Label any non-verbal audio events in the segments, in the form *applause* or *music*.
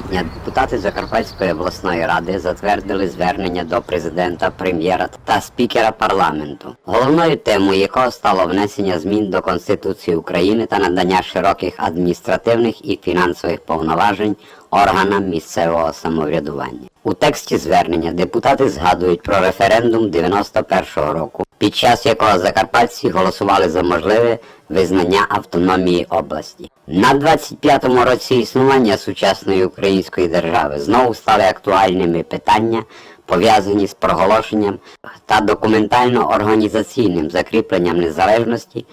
квітня депутати Закарпатської обласної ради затвердили звернення до президента, прем'єра та спікера парламенту, головною темою якого стало внесення змін до Конституції України та надання широких адміністративних і фінансових повноважень органам місцевого самоврядування. У тексті звернення депутати згадують про референдум 91-го року, під час якого закарпатці голосували за можливе визнання автономії області. На 25-му році існування сучасної української держави знову стали актуальними питання, пов'язані з проголошенням та документально-організаційним закріпленням незалежності,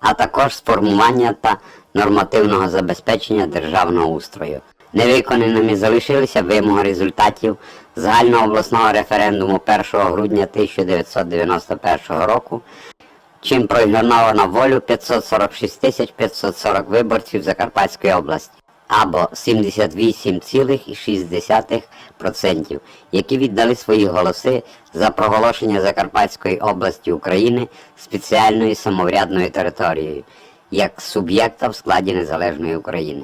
а також сформування та нормативного забезпечення державного устрою. Невиконаними залишилися вимоги результатів загальнообласного референдуму 1 грудня 1991 року, чим проігноровано волю 546 540 виборців Закарпатської області, або 78,6%, які віддали свої голоси за проголошення Закарпатської області України спеціальною самоврядною територією як суб'єкта в складі незалежної України.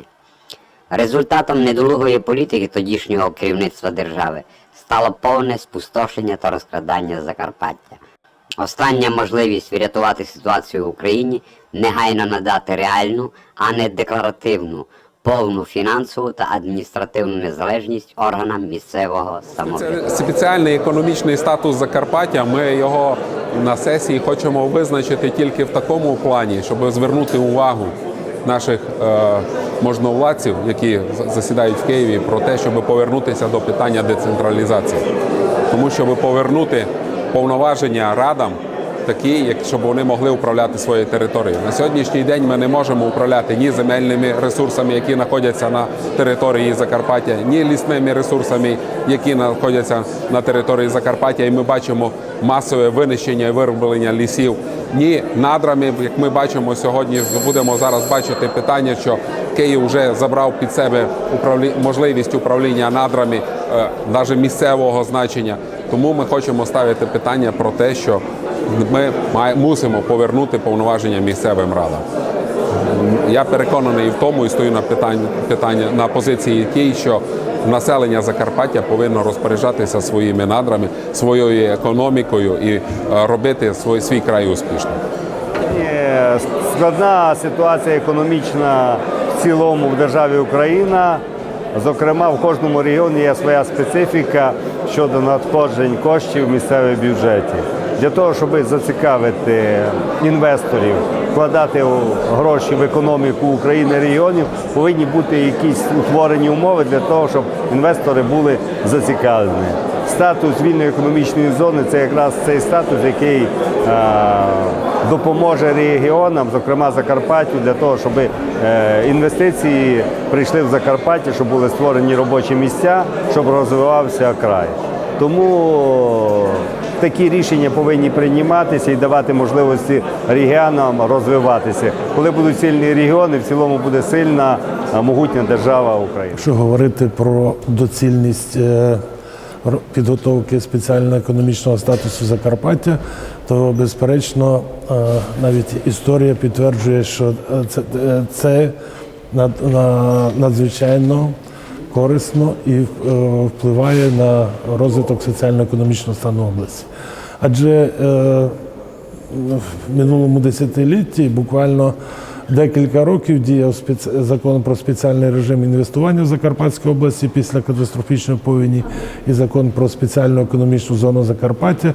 Результатом недолугої політики тодішнього керівництва держави стало повне спустошення та розкрадання Закарпаття. Остання можливість врятувати ситуацію в Україні негайно надати реальну, а не декларативну, повну фінансову та адміністративну незалежність органам місцевого самоврядування. Це спеціальний економічний статус Закарпаття. Ми його на сесії хочемо визначити тільки в такому плані, щоб звернути увагу наших е, можновладців, які засідають в Києві, про те, щоб повернутися до питання децентралізації, тому щоб повернути повноваження радам. Такі, як щоб вони могли управляти своєю територією. На сьогоднішній день ми не можемо управляти ні земельними ресурсами, які знаходяться на території Закарпаття, ні лісними ресурсами, які знаходяться на території Закарпаття. І ми бачимо масове винищення і вирублення лісів, ні надрами, як ми бачимо сьогодні. Будемо зараз бачити питання, що Київ вже забрав під себе можливість управління надрами, е, навіть місцевого значення. Тому ми хочемо ставити питання про те, що ми мусимо повернути повноваження місцевим радам. Я переконаний в тому і стою на питання, питання на позиції тій, що населення Закарпаття повинно розпоряджатися своїми надрами, своєю економікою і е, робити свій, свій край успішним. Е, Складна ситуація економічна в цілому в державі Україна. Зокрема, в кожному регіоні є своя специфіка щодо надходжень коштів в місцевих бюджеті. Для того, щоб зацікавити інвесторів, вкладати гроші в економіку України регіонів, повинні бути якісь утворені умови для того, щоб інвестори були зацікавлені. Статус вільної економічної зони це якраз цей статус, який е, допоможе регіонам, зокрема Закарпаттю, для того, щоб е, інвестиції прийшли в Закарпаття, щоб були створені робочі місця, щоб розвивався край. Тому такі рішення повинні прийматися і давати можливості регіонам розвиватися. Коли будуть сильні регіони, в цілому буде сильна, е, могутня держава Україна. Якщо говорити про доцільність е, підготовки спеціального економічного статусу Закарпаття, то безперечно е, навіть історія підтверджує, що е, це, е, це надзвичайно корисно і впливає на розвиток соціально-економічного стану області. Адже в минулому десятилітті буквально декілька років діяв закон про спеціальний режим інвестування в Закарпатській області після катастрофічної повені і закон про спеціальну економічну зону Закарпаття.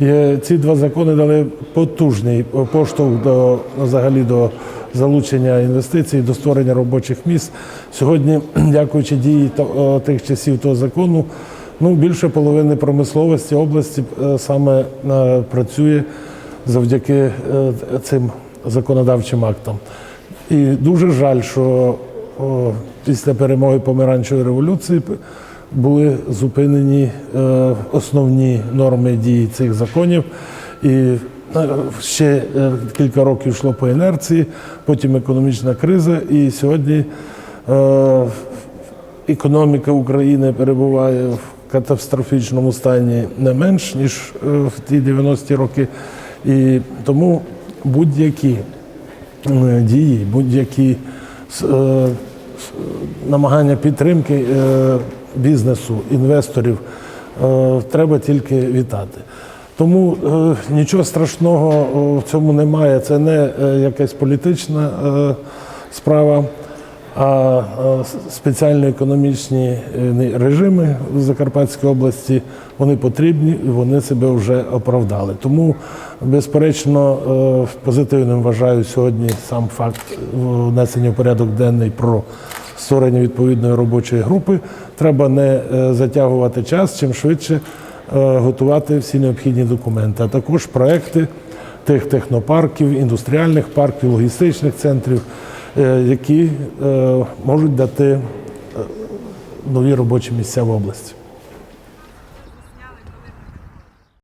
І ці два закони дали потужний поштовх до взагалі до залучення інвестицій, до створення робочих місць. Сьогодні, *clears throat* дякуючи дії тих часів того закону, ну більше половини промисловості області е, саме е, працює завдяки е, цим законодавчим актам. І дуже жаль, що о, після перемоги помаранчевої революції були зупинені е, основні норми дії цих законів. І е, ще е, кілька років йшло по інерції, потім економічна криза, і сьогодні е, економіка України перебуває в катастрофічному стані не менш ніж в ті 90-ті роки. І тому будь-які е, дії, будь-які е, намагання підтримки е, бізнесу, інвесторів треба тільки вітати. Тому нічого страшного в цьому немає. Це не якась політична справа, а е, с- спеціально економічні е, режими в Закарпатській області вони потрібні і вони себе вже оправдали. Тому, безперечно, е, позитивним вважаю сьогодні сам факт внесення в порядок денний про створення відповідної робочої групи. Треба не е, затягувати час, чим швидше е, готувати всі необхідні документи, а також проекти тих технопарків, індустріальних парків, логістичних центрів, е, які е, можуть дати е, нові робочі місця в області.